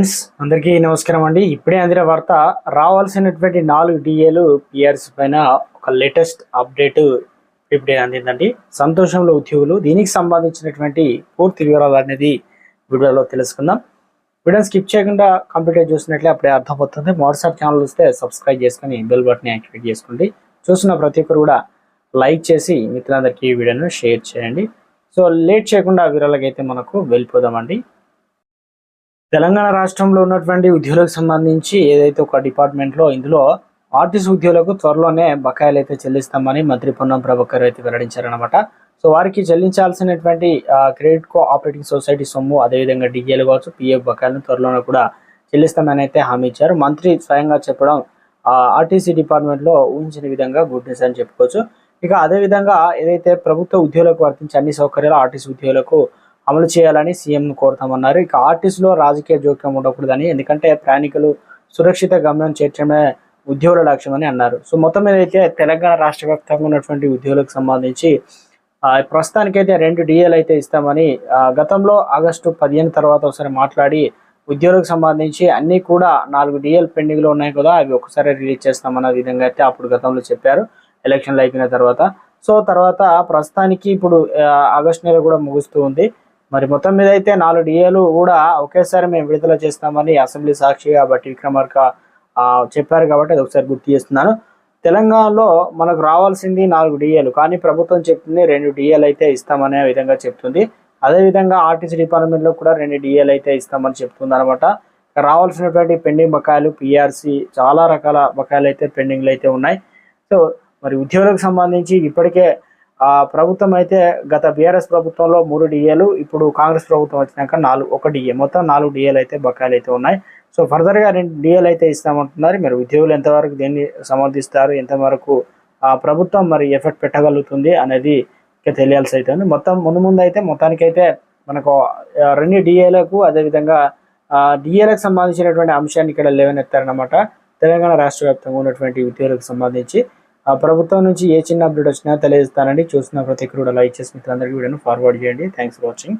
Friends అందరికీ నమస్కారం అండి. ఇప్పుడే అందిన వార్త రావాల్సినటువంటి నాలుగు డిఏలు పిఆర్స్ పైన ఒక లేటెస్ట్ అప్డేట్ ఇప్పుడే అందిందండి. సంతోషంలో ఉద్యోగులు దీనికి సంబంధించినటువంటి పూర్తి వివరాలు అనేది వీడియోలో తెలుసుకుందాం. వీడియో స్కిప్ చేయకుండా కంప్లీట్ చూసినట్లే అప్పుడే అర్థమవుతుంది. వాట్సాప్ ఛానల్ వస్తే సబ్స్క్రైబ్ చేసుకొని బెల్ బటన్ యాక్టివేట్ చేసుకోండి. చూసిన ప్రతి ఒక్కరు కూడా లైక్ చేసి మిత్రులందరికీ ఈ వీడియోను షేర్ చేయండి. సో లేట్ చేయకుండా వివరాలకైతే అయితే మనకు వెళ్ళిపోదామండి. తెలంగాణ రాష్ట్రంలో ఉన్నటువంటి ఉద్యోగులకు సంబంధించి ఏదైతే ఒక డిపార్ట్మెంట్లో ఇందులో ఆర్టీసీ ఉద్యోగులకు త్వరలోనే బకాయిలు అయితే చెల్లిస్తామని మంత్రి పొన్నం ప్రభాకర్ అయితే వెల్లడించారనమాట సో వారికి చెల్లించాల్సినటువంటి క్రెడిట్ కో ఆపరేటింగ్ సొసైటీ సొమ్ము అదేవిధంగా డిఏలు కావచ్చు పిఎఫ్ బకాయిలను త్వరలోనే కూడా చెల్లిస్తామని అయితే హామీ ఇచ్చారు. మంత్రి స్వయంగా చెప్పడం ఆర్టీసీ డిపార్ట్మెంట్లో ఊహించిన విధంగా గుడ్ న్యూస్ అని చెప్పుకోవచ్చు. ఇక అదేవిధంగా ఏదైతే ప్రభుత్వ ఉద్యోగులకు వర్తించే అన్ని సౌకర్యాలు ఆర్టీసీ ఉద్యోగులకు అమలు చేయాలని సీఎంను కోరుతామన్నారు. ఇక ఆర్టీసీలో రాజకీయ జోక్యం ఉండకూడదని ఎందుకంటే ప్రయాణికులు సురక్షిత గమ్యం చేర్చడమే ఉద్యోగుల లక్ష్యమని అన్నారు. సో మొత్తం మీద అయితే తెలంగాణ రాష్ట్ర వ్యాప్తంగా ఉన్నటువంటి ఉద్యోగులకు సంబంధించి ప్రస్తుతానికైతే రెండు డిఏలు అయితే ఇస్తామని గతంలో ఆగస్టు పదిహేను తర్వాత ఒకసారి మాట్లాడి ఉద్యోగులకు సంబంధించి అన్నీ కూడా నాలుగు డిఎల్ పెండింగ్లో ఉన్నాయి కదా అవి ఒకసారి రిలీజ్ చేస్తామన్న విధంగా అయితే అప్పుడు గతంలో చెప్పారు. ఎలక్షన్లు అయిపోయిన తర్వాత. సో తర్వాత ప్రస్తుతానికి ఇప్పుడు ఆగస్టు నెల కూడా ముగుస్తూ ఉంది. మరి మొత్తం మీద అయితే నాలుగు డిఏలు కూడా ఒకేసారి మేము విడుదల చేస్తామని అసెంబ్లీ సాక్షిగా కాబట్టి విక్రమార్క చెప్పారు కాబట్టి అది ఒకసారి గుర్తు చేస్తున్నాను. తెలంగాణలో మనకు రావాల్సింది నాలుగు డిఏలు కానీ ప్రభుత్వం చెప్తుంది రెండు డిఏలు అయితే ఇస్తామనే విధంగా చెప్తుంది. అదేవిధంగా ఆర్టీసీ డిపార్ట్మెంట్లో కూడా రెండు డిఏలు అయితే ఇస్తామని చెప్తుంది అనమాట రావాల్సినటువంటి పెండింగ్ బకాయిలు పిఆర్సీ చాలా రకాల బకాయిలు అయితే పెండింగ్లు అయితే ఉన్నాయి. సో మరి ఉద్యోగులకు సంబంధించి ఇప్పటికే ప్రభుత్వం అయితే గత బీఆర్ఎస్ ప్రభుత్వంలో మూడు డిఏలు ఇప్పుడు కాంగ్రెస్ ప్రభుత్వం వచ్చినాక నాలుగు ఒక డిఏ. మొత్తం నాలుగు డిఏలు అయితే బకాయిలు అయితే ఉన్నాయి. సో ఫర్దర్గా రెండు డిఏలు అయితే ఇస్తామంటున్నారు. మరి ఉద్యోగులు ఎంతవరకు దీన్ని సమర్థిస్తారు ఎంతవరకు ప్రభుత్వం మరి ఎఫెక్ట్ పెట్టగలుగుతుంది అనేది ఇంకా తెలియాల్సి అవుతుంది మొత్తం ముందు ముందు అయితే మొత్తానికైతే మనకు రెండు డిఏలకు అదేవిధంగా డిఏలకు సంబంధించినటువంటి అంశాన్ని ఇక్కడ లేవనెత్తారనమాట తెలంగాణ రాష్ట్ర వ్యాప్తంగా ఉన్నటువంటి ఉద్యోగులకు సంబంధించి. ప్రభుత్వం నుంచి ఏ చిన్న అప్డేట్ వచ్చినా తెలియజేస్తానండి చూసిన ప్రతి ఒక్కరు కూడా లైక్ చేసి మిత్రులందరికీ వీడియోను ఫార్వర్డ్ చేయండి. Thanks for watching